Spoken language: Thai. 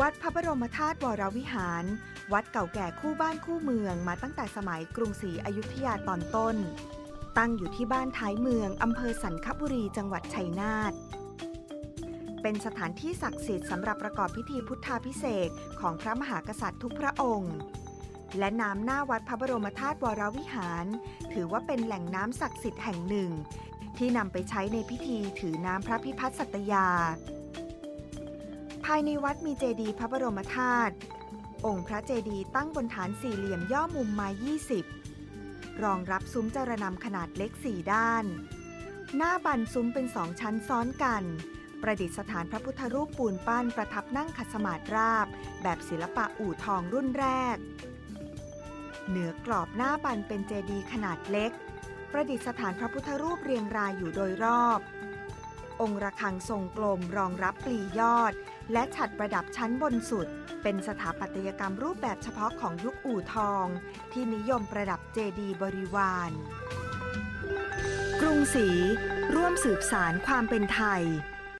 วัดพระบรมธาตุวรวิหาร วัดเก่าแก่คู่บ้านคู่เมืองมาตั้งแต่สมัยกรุงศรีอยุธยาตอนต้น ตั้งอยู่ที่บ้านท้ายเมืองอำเภอสันคบุรีจังหวัดชัยนาทเป็นสถานที่ศักดิ์สิทธิ์สำหรับประกอบพิธีพุทธาพิเศษของพระมหากษัตริย์ทุกพระองค์ และน้ำหน้าวัดพระบรมธาตุวรวิหาร ถือว่าเป็นแหล่งน้ำศักดิ์สิทธิ์แห่งหนึ่ง ที่นำไปใช้ในพิธีถือน้ำพระพิพัฒน์สัตยา ภายในวัดมีเจดีย์พระบรมธาตุองค์พระเจดีย์ตั้งบนฐานสี่เหลี่ยมย่อมุมไม้20 รองรับซุ้มจารนำขนาดเล็กสี่ด้าน หน้าบันซุ้มเป็นสองชั้นซ้อนกัน ประดิษฐานพระพุทธรูปปูนปั้นประทับนั่งขัดสมาธิราบ แบบศิลปะอู่ทองรุ่นแรก เหนือกรอบหน้าบันเป็นเจดีย์ขนาดเล็ก ประดิษฐานพระพุทธรูปเรียงรายอยู่โดยรอบ องค์ระฆังทรงกลมรองรับปลียอด และฉัดประดับชั้นบนสุด เป็นสถาปัตยกรรมรูปแบบเฉพาะของยุคอู่ทอง ที่นิยมประดับเจดีย์บริวาร กรุงศรีร่วมสืบสารความเป็นไทย